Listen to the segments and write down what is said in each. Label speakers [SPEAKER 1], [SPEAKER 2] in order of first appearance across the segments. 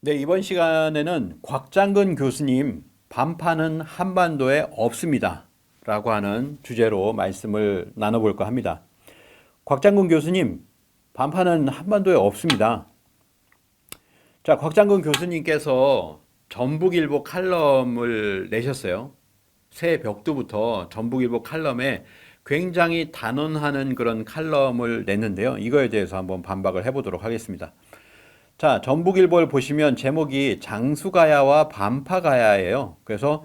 [SPEAKER 1] 네, 이번 시간에는 곽장근 교수님 반파는 한반도에 없습니다. 라고 하는 주제로 말씀을 나눠볼까 합니다. 곽장근 교수님, 반파는 한반도에 없습니다. 자, 곽장근 교수님께서 전북일보 칼럼을 내셨어요. 새 벽두부터 전북일보 칼럼에 굉장히 단언하는 그런 칼럼을 냈는데요. 이거에 대해서 한번 반박을 해보도록 하겠습니다. 자, 전북일보를 보시면 제목이 장수가야와 반파가야예요. 그래서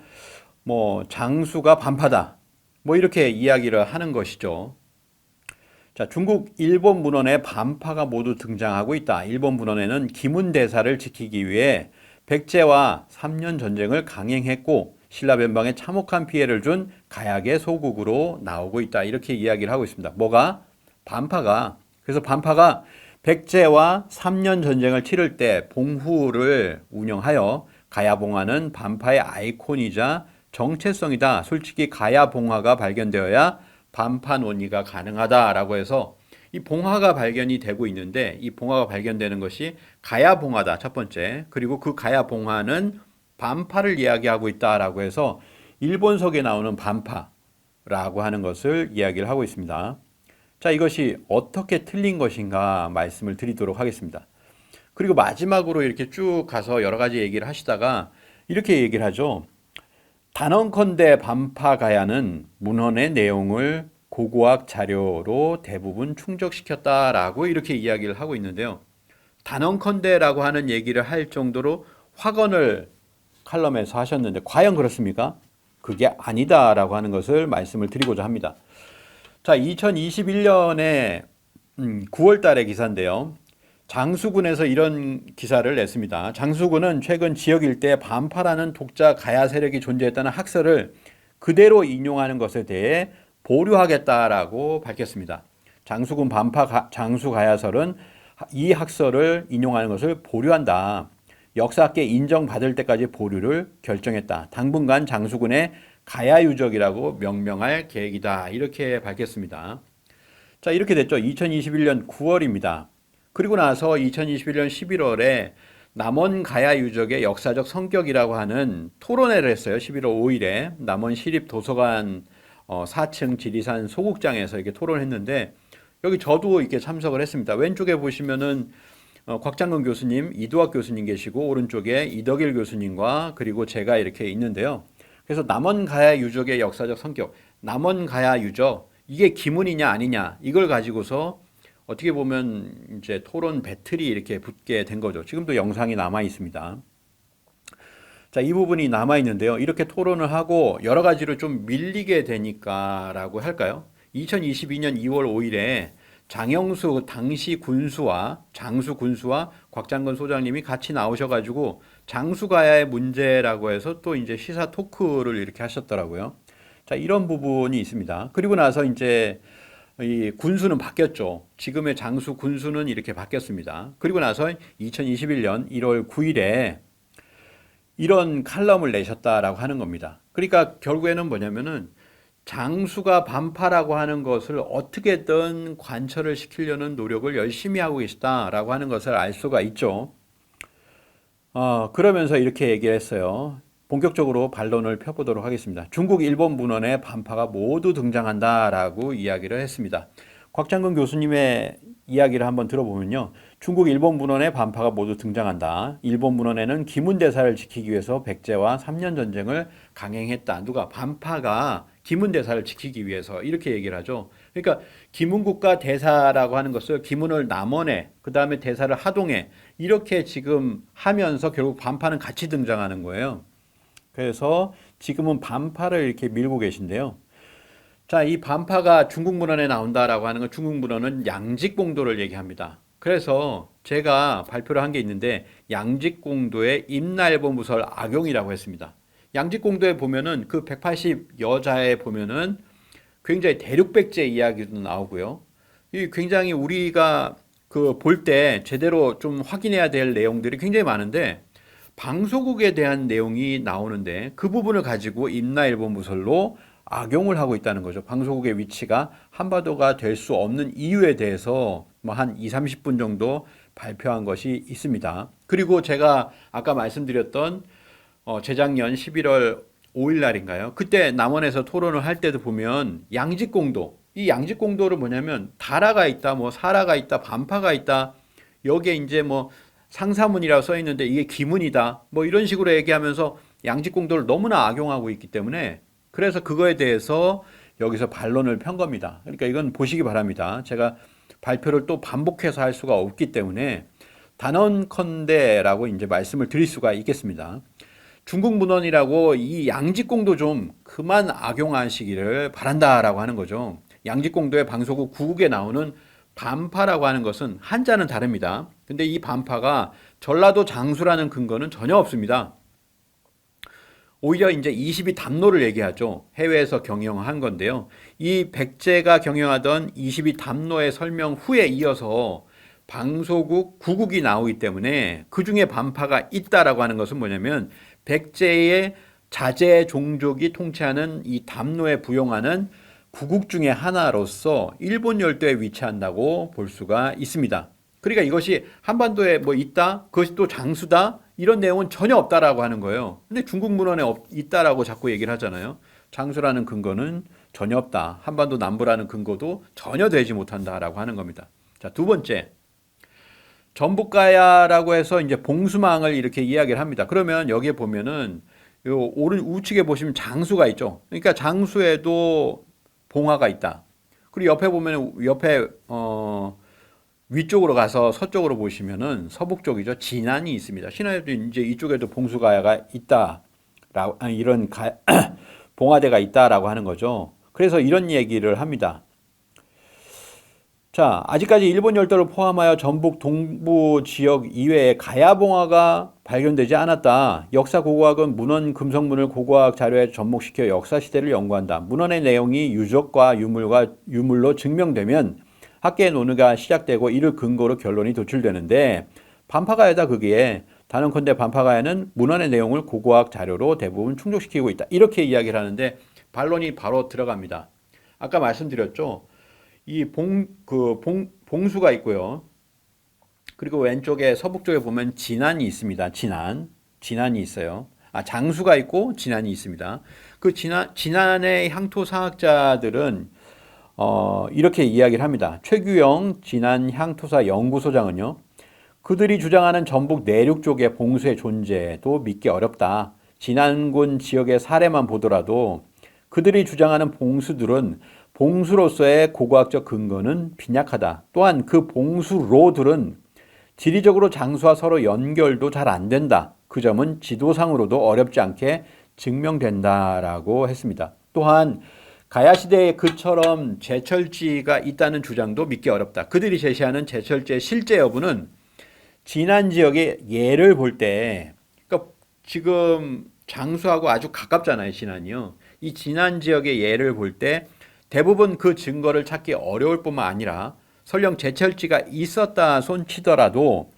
[SPEAKER 1] 뭐 장수가 반파다. 뭐 이렇게 이야기를 하는 것이죠. 자, 중국 일본 문헌에 반파가 모두 등장하고 있다. 일본 문헌에는 기문 대사를 지키기 위해 백제와 3년 전쟁을 강행했고 신라 변방에 참혹한 피해를 준 가약의 소국으로 나오고 있다. 이렇게 이야기를 하고 있습니다. 뭐가? 반파가 그래서 반파가 백제와 3년 전쟁을 치를 때 봉후를 운영하여 가야봉화는 반파의 아이콘이자 정체성이다. 솔직히 가야봉화가 발견되어야 반파 논의가 가능하다라고 해서 이 봉화가 발견이 되고 있는데 이 봉화가 발견되는 것이 가야봉화다. 첫 번째. 그리고 그 가야봉화는 반파를 이야기하고 있다라고 해서 일본석에 나오는 반파라고 하는 것을 이야기를 하고 있습니다. 자, 이것이 어떻게 틀린 것인가 말씀을 드리도록 하겠습니다. 그리고 마지막으로 이렇게 쭉 가서 여러 가지 얘기를 하시다가 이렇게 얘기를 하죠. 단언컨대 반파가야는 문헌의 내용을 고고학 자료로 대부분 충족시켰다라고 이렇게 이야기를 하고 있는데요. 단언컨대라고 하는 얘기를 할 정도로 확언을 칼럼에서 하셨는데 과연 그렇습니까? 그게 아니다라고 하는 것을 말씀을 드리고자 합니다. 자, 2021년에 9월 달의 기사인데요. 장수군에서 이런 기사를 냈습니다. 장수군은 최근 지역 일대에 반파라는 독자 가야 세력이 존재했다는 학설을 그대로 인용하는 것에 대해 보류하겠다라고 밝혔습니다. 장수군 반파 가, 장수 가야설은 이 학설을 인용하는 것을 보류한다. 역사학계 인정받을 때까지 보류를 결정했다. 당분간 장수군의 가야 유적이라고 명명할 계획이다. 이렇게 밝혔습니다. 자, 이렇게 됐죠. 2021년 9월입니다. 그리고 나서 2021년 11월에 남원 가야 유적의 역사적 성격이라고 하는 토론회를 했어요. 11월 5일에 남원 시립 도서관 어, 4층 지리산 소국장에서 이렇게 토론했는데 여기 저도 이렇게 참석을 했습니다. 왼쪽에 보시면은 어, 곽장근 교수님, 이두학 교수님 계시고 오른쪽에 이덕일 교수님과 그리고 제가 이렇게 있는데요. 그래서 남원 가야 유적의 역사적 성격, 남원 가야 유적 이게 기문이냐 아니냐 이걸 가지고서 어떻게 보면 이제 토론 배틀이 이렇게 붙게 된 거죠. 지금도 영상이 남아 있습니다. 자, 이 부분이 남아 있는데요. 이렇게 토론을 하고 여러 가지로 좀 밀리게 되니까라고 할까요? 2022년 2월 5일에 장영수 당시 군수와 장수 군수와 곽장건 소장님이 같이 나오셔가지고 장수가야의 문제라고 해서 또 이제 시사 토크를 이렇게 하셨더라고요. 자, 이런 부분이 있습니다. 그리고 나서 이제 이 군수는 바뀌었죠. 지금의 장수 군수는 이렇게 바뀌었습니다. 그리고 나서 2021년 1월 9일에 이런 칼럼을 내셨다라고 하는 겁니다. 그러니까 결국에는 뭐냐면은 장수가 반파라고 하는 것을 어떻게든 관철을 시키려는 노력을 열심히 하고 계시다라고 하는 것을 알 수가 있죠. 어, 그러면서 이렇게 얘기를 했어요. 본격적으로 반론을 펴보도록 하겠습니다. 중국, 일본 문헌에 반파가 모두 등장한다라고 이야기를 했습니다. 곽장근 교수님의 이야기를 한번 들어보면요. 중국, 일본 문헌에 반파가 모두 등장한다. 일본 문헌에는 기문대사를 지키기 위해서 백제와 3년 전쟁을 강행했다. 누가 반파가 기문대사를 지키기 위해서 이렇게 얘기를 하죠. 그러니까 기문국가 대사라고 하는 것을 기문을 남원에 그 다음에 대사를 하동에 이렇게 지금 하면서 결국 반파는 같이 등장하는 거예요. 그래서 지금은 반파를 이렇게 밀고 계신데요. 자, 이 반파가 중국 문헌에 나온다라고 하는 건 중국 문헌은 양직공도를 얘기합니다. 그래서 제가 발표를 한 게 있는데 양직공도의 임날보 무설 악용이라고 했습니다. 양직공도에 보면은 그 180 여자에 보면은 굉장히 대륙백제 이야기도 나오고요. 이 굉장히 우리가 그 볼 때 제대로 좀 확인해야 될 내용들이 굉장히 많은데 방소국에 대한 내용이 나오는데 그 부분을 가지고 임나일본 무설로 악용을 하고 있다는 거죠. 방소국의 위치가 한반도가 될 수 없는 이유에 대해서 뭐 한 2, 30분 정도 발표한 것이 있습니다. 그리고 제가 아까 말씀드렸던 어, 재작년 11월 5일 날인가요? 그때 남원에서 토론을 할 때도 보면 양직공도 이 양직 공도를 뭐냐면 다라가 있다, 뭐 사라가 있다, 반파가 있다. 여기에 이제 뭐 상사문이라고 써 있는데 이게 기문이다. 뭐 이런 식으로 얘기하면서 양직 공도를 너무나 악용하고 있기 때문에 그래서 그거에 대해서 여기서 반론을 편 겁니다. 그러니까 이건 보시기 바랍니다. 제가 발표를 또 반복해서 할 수가 없기 때문에 단언컨대라고 이제 말씀을 드릴 수가 있겠습니다. 중국 문헌이라고 이 양직공도 좀 그만 악용하시기를 바란다라고 하는 거죠. 양직공도의 방송국 구국에 나오는 반파라고 하는 것은 한자는 다릅니다. 근데 이 반파가 전라도 장수라는 근거는 전혀 없습니다. 오히려 이제 22 담로를 얘기하죠. 해외에서 경영한 건데요. 이 백제가 경영하던 22 담로의 설명 후에 이어서 방소국 구국이 나오기 때문에 그 중에 반파가 있다라고 하는 것은 뭐냐면 백제의 자제 종족이 통치하는 이 담로에 부용하는 구국 중의 하나로서 일본 열도에 위치한다고 볼 수가 있습니다. 그러니까 이것이 한반도에 뭐 있다, 그것이 또 장수다, 이런 내용은 전혀 없다라고 하는 거예요. 근데 중국 문헌에 없, 있다라고 자꾸 얘기를 하잖아요. 장수라는 근거는 전혀 없다. 한반도 남부라는 근거도 전혀 되지 못한다라고 하는 겁니다. 자, 두 번째. 전북가야라고 해서 이제 봉수망을 이렇게 이야기를 합니다. 그러면 여기에 보면은 요 오른 우측에 보시면 장수가 있죠. 그러니까 장수에도 봉화가 있다. 그리고 옆에 보면 옆에 어 위쪽으로 가서 서쪽으로 보시면은 서북 쪽이죠. 진안이 있습니다. 신안에도 이제 이쪽에도 봉수가야가 있다. 라고 아니, 이런 가, 봉화대가 있다라고 하는 거죠. 그래서 이런 얘기를 합니다. 자, 아직까지 일본 열도를 포함하여 전북 동부 지역 이외에 가야봉화가 발견되지 않았다. 역사 고고학은 문헌 금성문을 고고학 자료에 접목시켜 역사 시대를 연구한다. 문헌의 내용이 유적과 유물과 유물로 증명되면 학계의 논의가 시작되고 이를 근거로 결론이 도출되는데 반파가야다 그게 단언컨대 반파가야는 문헌의 내용을 고고학 자료로 대부분 충족시키고 있다. 이렇게 이야기를 하는데 반론이 바로 들어갑니다. 아까 말씀드렸죠. 이 봉, 그 봉, 봉수가 있고요. 그리고 왼쪽에 서북 쪽에 보면 진안이 있습니다. 진안. 진안이 있어요. 아, 장수가 있고 진안이 있습니다. 그 진안, 진안의 향토 사학자들은 어, 이렇게 이야기를 합니다. 최규영 진안 향토사 연구소장은요. 그들이 주장하는 전북 내륙 쪽의 봉수의 존재도 믿기 어렵다. 진안군 지역의 사례만 보더라도 그들이 주장하는 봉수들은 봉수로서의 고고학적 근거는 빈약하다. 또한 그 봉수로들은 지리적으로 장수와 서로 연결도 잘 안 된다. 그 점은 지도상으로도 어렵지 않게 증명된다라고 했습니다. 또한 가야 시대에 그처럼 제철지가 있다는 주장도 믿기 어렵다. 그들이 제시하는 제철지의 실제 여부는 진안 지역의 예를 볼 때, 그러니까 지금 장수하고 아주 가깝잖아요, 진안이요. 이 진안 지역의 예를 볼 때 대부분 그 증거를 찾기 어려울 뿐만 아니라 설령 제철지가 있었다 손치더라도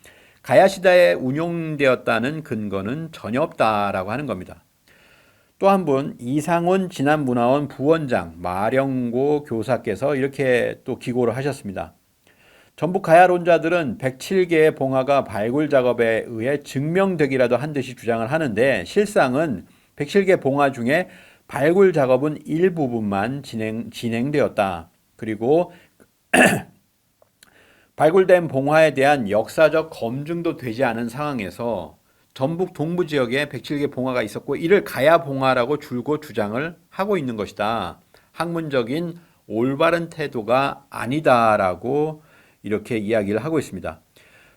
[SPEAKER 1] 가야 시대에 운용되었다는 근거는 전혀 없다라고 하는 겁니다. 또 한 분 이상훈 진안문화원 부원장 마령고 교사께서 이렇게 또 기고를 하셨습니다. 전북 가야론자들은 107개의 봉화가 발굴 작업에 의해 증명되기라도 한 듯이 주장을 하는데 실상은 107개 봉화 중에 발굴 작업은 일부분만 진행, 진행되었다. 그리고 발굴된 봉화에 대한 역사적 검증도 되지 않은 상황에서 전북 동부 지역에 107개 봉화가 있었고 이를 가야 봉화라고 줄곧 주장을 하고 있는 것이다. 학문적인 올바른 태도가 아니다라고 이렇게 이야기를 하고 있습니다.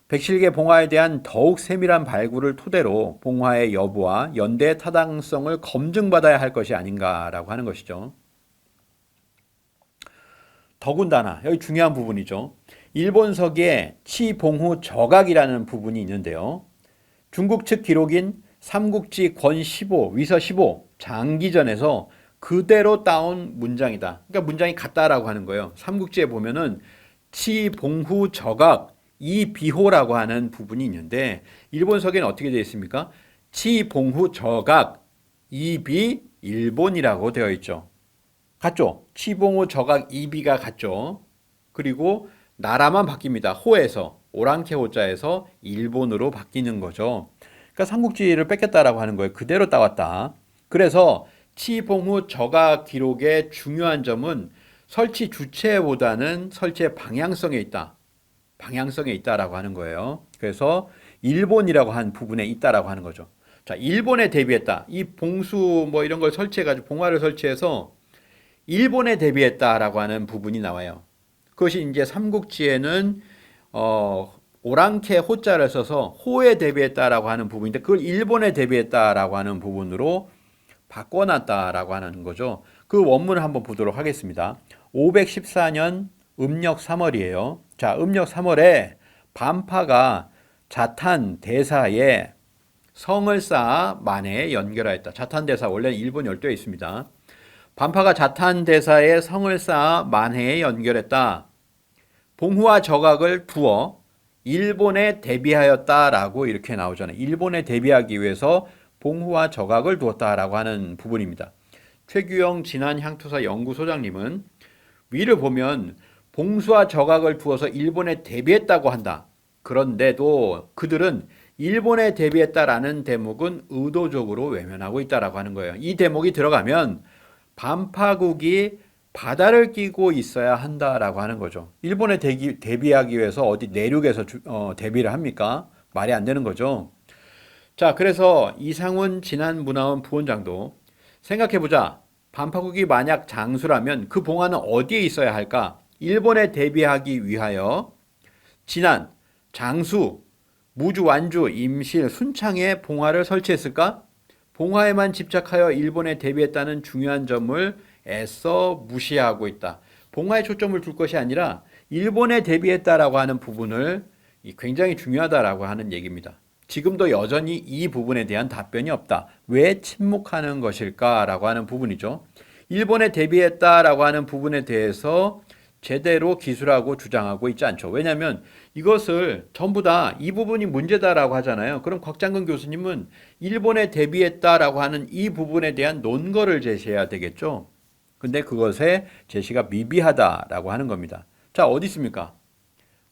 [SPEAKER 1] 107개 봉화에 대한 더욱 세밀한 발굴을 토대로 봉화의 여부와 연대 타당성을 검증받아야 할 것이 아닌가라고 하는 것이죠. 더군다나 여기 중요한 부분이죠. 일본서기에 치봉후 저각이라는 부분이 있는데요. 중국 측 기록인 삼국지 권 15, 위서 15 장기전에서 그대로 따온 문장이다. 그러니까 문장이 같다라고 하는 거예요. 삼국지에 보면은 치봉후 저각 이 비호라고 하는 부분이 있는데 일본서기는 어떻게 되어 있습니까? 치봉후 저각 이비 일본이라고 되어 있죠. 같죠? 치봉후 저각 이비가 같죠. 그리고 나라만 바뀝니다. 호에서 오랑캐 호자에서 일본으로 바뀌는 거죠. 그러니까 삼국지를 뺏겼다라고 하는 거예요. 그대로 따왔다. 그래서 치봉후 저가 기록의 중요한 점은 설치 주체보다는 설치의 방향성에 있다. 방향성에 있다라고 하는 거예요. 그래서 일본이라고 한 부분에 있다라고 하는 거죠. 자, 일본에 대비했다. 이 봉수 뭐 이런 걸 설치해가지고 봉화를 설치해서 일본에 대비했다라고 하는 부분이 나와요. 그것이 이제 삼국지에는 어, 오랑캐 호자를 써서 호에 대비했다라고 하는 부분인데 그걸 일본에 대비했다라고 하는 부분으로 바꿔놨다라고 하는 거죠. 그 원문을 한번 보도록 하겠습니다. 514년 음력 3월이에요. 자, 음력 3월에 반파가 자탄 대사에 성을 쌓아 만해에 연결하였다. 자탄 대사 원래 일본 열도에 있습니다. 반파가 자탄 대사에 성을 쌓아 만해에 연결했다. 봉후와 저각을 부어 일본에 대비하였다라고 이렇게 나오잖아요. 일본에 대비하기 위해서 봉후와 저각을 두었다라고 하는 부분입니다. 최규영 진안향투사 연구소장님은 위를 보면 봉수와 저각을 두어서 일본에 대비했다고 한다. 그런데도 그들은 일본에 대비했다라는 대목은 의도적으로 외면하고 있다라고 하는 거예요. 이 대목이 들어가면 반파국이 바다를 끼고 있어야 한다라고 하는 거죠. 일본에 대기, 대비하기 위해서 어디 내륙에서 주, 어, 대비를 합니까? 말이 안 되는 거죠. 자, 그래서 이상훈 진안 문화원 부원장도 생각해보자. 반파국이 만약 장수라면 그 봉화는 어디에 있어야 할까? 일본에 대비하기 위하여 진안, 장수, 무주, 완주, 임실, 순창에 봉화를 설치했을까? 봉화에만 집착하여 일본에 대비했다는 중요한 점을 애써 무시하고 있다. 봉화에 초점을 둘 것이 아니라 일본에 대비했다라고 하는 부분을 굉장히 중요하다라고 하는 얘기입니다. 지금도 여전히 이 부분에 대한 답변이 없다. 왜 침묵하는 것일까라고 하는 부분이죠. 일본에 대비했다라고 하는 부분에 대해서 제대로 기술하고 주장하고 있지 않죠. 왜냐하면 이것을 전부 다 이 부분이 문제다라고 하잖아요. 그럼 곽장근 교수님은 일본에 대비했다라고 하는 이 부분에 대한 논거를 제시해야 되겠죠. 근데 그것에 제시가 미비하다라고 하는 겁니다. 자, 어디 있습니까?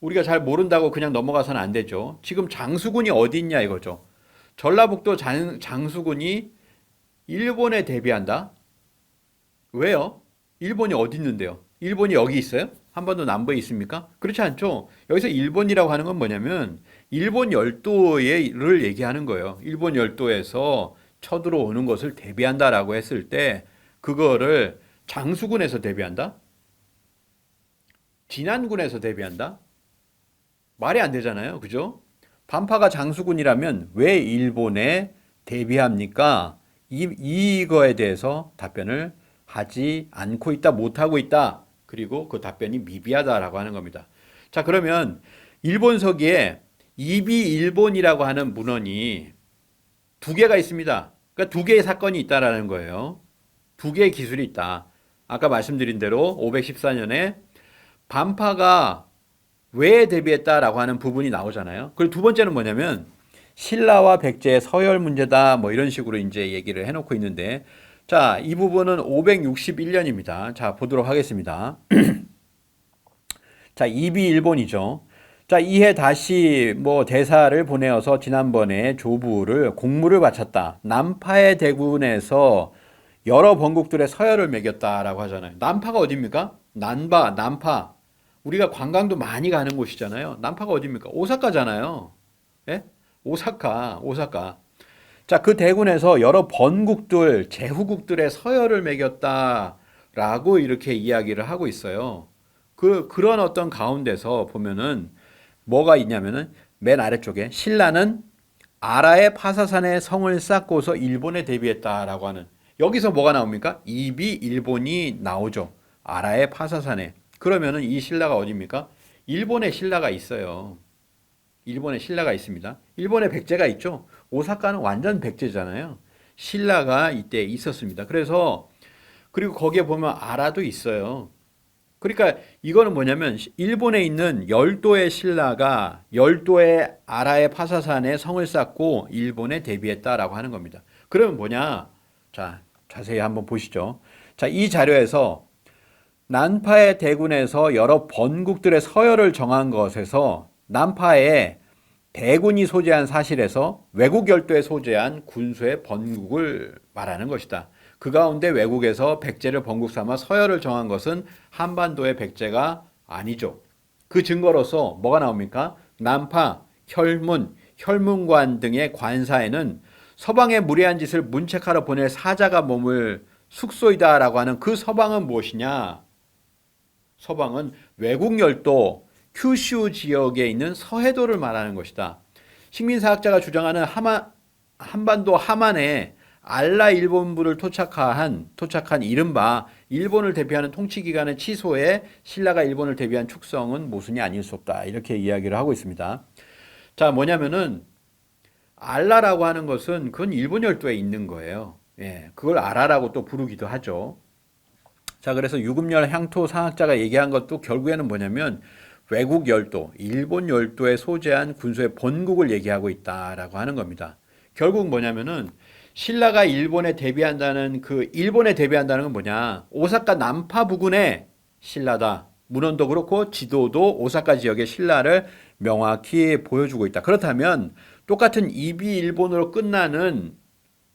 [SPEAKER 1] 우리가 잘 모른다고 그냥 넘어가서는 안 되죠. 지금 장수군이 어디 있냐 이거죠. 전라북도 장, 장수군이 일본에 대비한다? 왜요? 일본이 어디 있는데요? 일본이 여기 있어요? 한 번도 남부에 있습니까? 그렇지 않죠. 여기서 일본이라고 하는 건 뭐냐면 일본 열도를 얘기하는 거예요. 일본 열도에서 쳐들어오는 것을 대비한다라고 했을 때 그거를 장수군에서 대비한다? 진안군에서 대비한다? 말이 안 되잖아요. 그죠? 반파가 장수군이라면 왜 일본에 대비합니까? 이, 이거에 대해서 답변을 하지 않고 있다, 못하고 있다. 그리고 그 답변이 미비하다라고 하는 겁니다. 자, 그러면 일본 서기에 이비 일본이라고 하는 문헌이 두 개가 있습니다. 그러니까 두 개의 사건이 있다라는 거예요. 두 개의 기술이 있다. 아까 말씀드린 대로 514년에 반파가 왜 대비했다라고 하는 부분이 나오잖아요. 그리고 두 번째는 뭐냐면 신라와 백제의 서열 문제다 뭐 이런 식으로 이제 얘기를 해놓고 있는데 자, 이 부분은 561년입니다. 자, 보도록 하겠습니다. 자, 이비 일본이죠. 자, 이해 다시 뭐 대사를 보내어서 지난번에 조부를 공무를 바쳤다. 남파의 대군에서 여러 번국들의 서열을 매겼다라고 하잖아요. 남파가 어디입니까? 난바, 남파. 우리가 관광도 많이 가는 곳이잖아요. 남파가 어디입니까? 오사카잖아요. 예? 오사카, 오사카. 자, 그 대군에서 여러 번국들, 제후국들의 서열을 매겼다라고 이렇게 이야기를 하고 있어요. 그, 그런 어떤 가운데서 보면은 뭐가 있냐면은 맨 아래쪽에 신라는 아라의 파사산에 성을 쌓고서 일본에 대비했다라고 하는 여기서 뭐가 나옵니까? 이비 일본이 나오죠. 아라의 파사산에. 그러면은 이 신라가 어디입니까? 일본에 신라가 있어요. 일본에 신라가 있습니다. 일본에 백제가 있죠. 오사카는 완전 백제잖아요. 신라가 이때 있었습니다. 그래서 그리고 거기에 보면 아라도 있어요. 그러니까 이거는 뭐냐면 일본에 있는 열도의 신라가 열도의 아라의 파사산에 성을 쌓고 일본에 대비했다라고 하는 겁니다. 그러면 뭐냐? 자, 자세히 한번 보시죠. 자, 이 자료에서 난파의 대군에서 여러 번국들의 서열을 정한 것에서 남파에 대군이 소재한 사실에서 외국 열도에 소재한 군수의 번국을 말하는 것이다. 그 가운데 외국에서 백제를 번국 삼아 서열을 정한 것은 한반도의 백제가 아니죠. 그 증거로서 뭐가 나옵니까? 남파, 혈문, 혈문관 등의 관사에는 서방의 무례한 짓을 문책하러 보낼 사자가 머물 숙소이다라고 하는 그 서방은 무엇이냐? 서방은 외국 열도 큐슈 지역에 있는 서해도를 말하는 것이다. 식민사학자가 주장하는 하마, 한반도 하만에 알라 일본부를 토착한 토착한 이른바 일본을 대표하는 통치 기관의 취소에 신라가 일본을 대비한 축성은 모순이 아닐 수 없다. 이렇게 이야기를 하고 있습니다. 자, 뭐냐면은 알라라고 하는 것은 그건 일본 열도에 있는 거예요. 예, 그걸 아라라고 또 부르기도 하죠. 자, 그래서 유금열 향토 사학자가 얘기한 것도 결국에는 뭐냐면 외국 열도, 일본 열도에 소재한 군수의 본국을 얘기하고 있다라고 하는 겁니다. 결국 뭐냐면은 신라가 일본에 대비한다는 그 일본에 대비한다는 건 뭐냐? 오사카 남파 부근에 신라다. 문헌도 그렇고 지도도 오사카 지역의 신라를 명확히 보여주고 있다. 그렇다면 똑같은 이비 일본으로 끝나는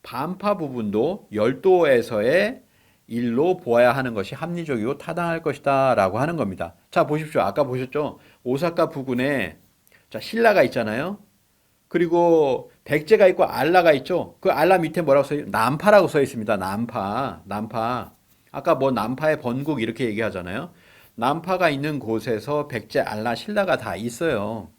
[SPEAKER 1] 반파 부분도 열도에서의 일로 보아야 하는 것이 합리적이고 타당할 것이다 라고 하는 겁니다. 자, 보십시오. 아까 보셨죠? 오사카 부근에 자, 신라가 있잖아요. 그리고 백제가 있고 알라가 있죠. 그 알라 밑에 뭐라고 써 있? 남파라고 써 있습니다. 남파. 남파. 아까 뭐 남파의 번국 이렇게 얘기하잖아요. 남파가 있는 곳에서 백제, 알라, 신라가 다 있어요.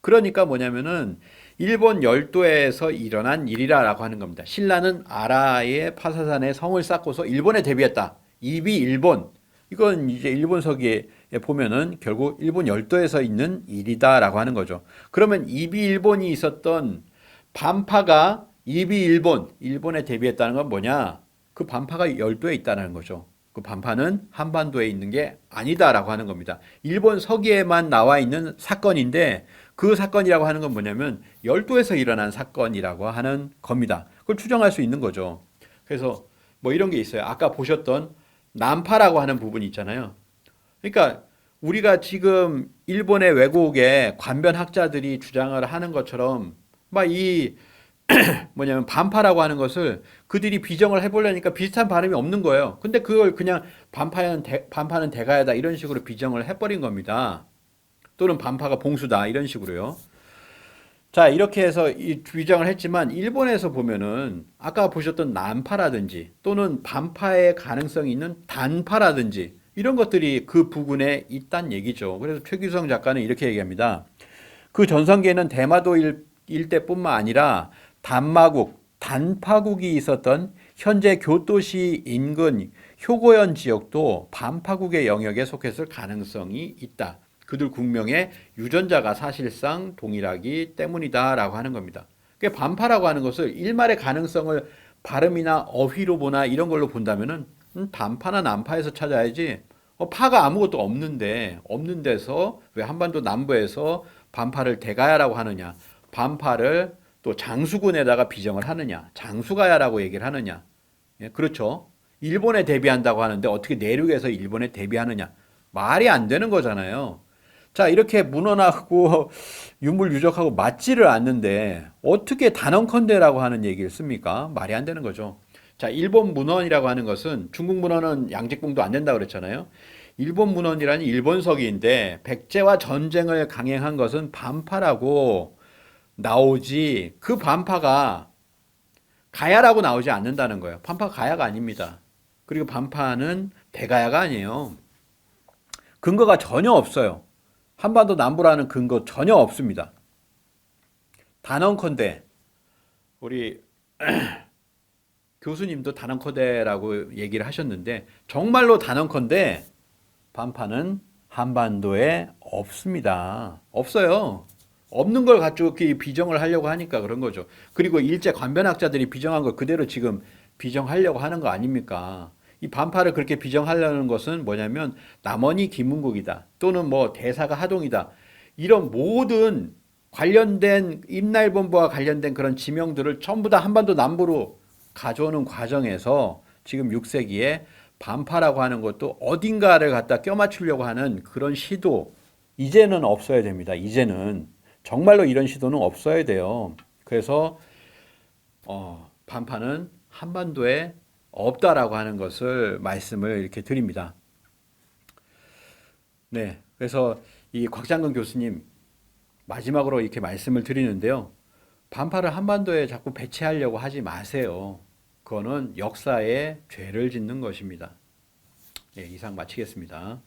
[SPEAKER 1] 그러니까 뭐냐면은 일본 열도에서 일어난 일이라고 하는 겁니다. 신라는 아라의 파사산에 성을 쌓고서 일본에 대비했다. 이비 일본. 이건 이제 일본 서기에 보면은 결국 일본 열도에서 있는 일이다라고 하는 거죠. 그러면 이비 일본이 있었던 반파가 이비 일본, 일본에 대비했다는 건 뭐냐? 그 반파가 열도에 있다는 거죠. 그 반파는 한반도에 있는 게 아니다라고 하는 겁니다. 일본 서기에만 나와 있는 사건인데 그 사건이라고 하는 건 뭐냐면 열도에서 일어난 사건이라고 하는 겁니다. 그걸 추정할 수 있는 거죠. 그래서 뭐 이런 게 있어요. 아까 보셨던 남파라고 하는 부분이 있잖아요. 그러니까 우리가 지금 일본의 왜곡에 관변 학자들이 주장을 하는 것처럼 막 이 뭐냐면 반파라고 하는 것을 그들이 비정을 해보려니까 비슷한 발음이 없는 거예요. 근데 그걸 그냥 반파는 대, 반파는 대가야다 이런 식으로 비정을 해버린 겁니다. 또는 반파가 봉수다 이런 식으로요. 자 이렇게 해서 이 비정을 했지만 일본에서 보면은 아까 보셨던 난파라든지 또는 반파의 가능성이 있는 단파라든지 이런 것들이 그 부근에 있단 얘기죠. 그래서 최규성 작가는 이렇게 얘기합니다. 그 전성기에는 대마도 일, 일대뿐만 아니라 단마국, 단파국이 있었던 현재 교토시 인근 효고현 지역도 반파국의 영역에 속했을 가능성이 있다. 그들 국명의 유전자가 사실상 동일하기 때문이다라고 하는 겁니다. 그 반파라고 하는 것을 일말의 가능성을 발음이나 어휘로 보나 이런 걸로 본다면은 음, 단파나 난파에서 찾아야지. 어, 파가 아무것도 없는데 없는 데서 왜 한반도 남부에서 반파를 대가야라고 하느냐. 반파를 또 장수군에다가 비정을 하느냐. 장수가야라고 얘기를 하느냐. 예, 그렇죠. 일본에 대비한다고 하는데 어떻게 내륙에서 일본에 대비하느냐. 말이 안 되는 거잖아요 자, 이렇게 문헌하고 유물유적하고 맞지를 않는데 어떻게 단언컨대라고 하는 얘기를 씁니까? 말이 안 되는 거죠. 자, 일본 문헌이라고 하는 것은 중국 문헌은 양직봉도 안 된다 그랬잖아요. 일본 문헌이라는 일본서기인데 백제와 전쟁을 강행한 것은 반파라고 나오지 그 반파가 가야라고 나오지 않는다는 거예요. 반파 가야가 아닙니다. 그리고 반파는 대가야가 아니에요. 근거가 전혀 없어요. 한반도 남부라는 근거 전혀 없습니다. 단언컨대 우리 교수님도 단언컨대라고 얘기를 하셨는데 정말로 단언컨대 반파는 한반도에 없습니다. 없어요. 없는 걸 가지고 비정을 하려고 하니까 그런 거죠. 그리고 일제 관변학자들이 비정한 걸 그대로 지금 비정하려고 하는 거 아닙니까? 이 반파를 그렇게 비정하려는 것은 뭐냐면 남원이 김문국이다 또는 뭐 대사가 하동이다 이런 모든 관련된 임날본부와 관련된 그런 지명들을 전부 다 한반도 남부로 가져오는 과정에서 지금 6세기에 반파라고 하는 것도 어딘가를 갖다 껴맞추려고 하는 그런 시도 이제는 없어야 됩니다. 이제는 정말로 이런 시도는 없어야 돼요. 그래서 어, 반판은 한반도에 없다라고 하는 것을 말씀을 이렇게 드립니다. 네, 그래서 이 곽장근 교수님 마지막으로 이렇게 말씀을 드리는데요. 반파를 한반도에 자꾸 배치하려고 하지 마세요. 그거는 역사에 죄를 짓는 것입니다. 네, 이상 마치겠습니다.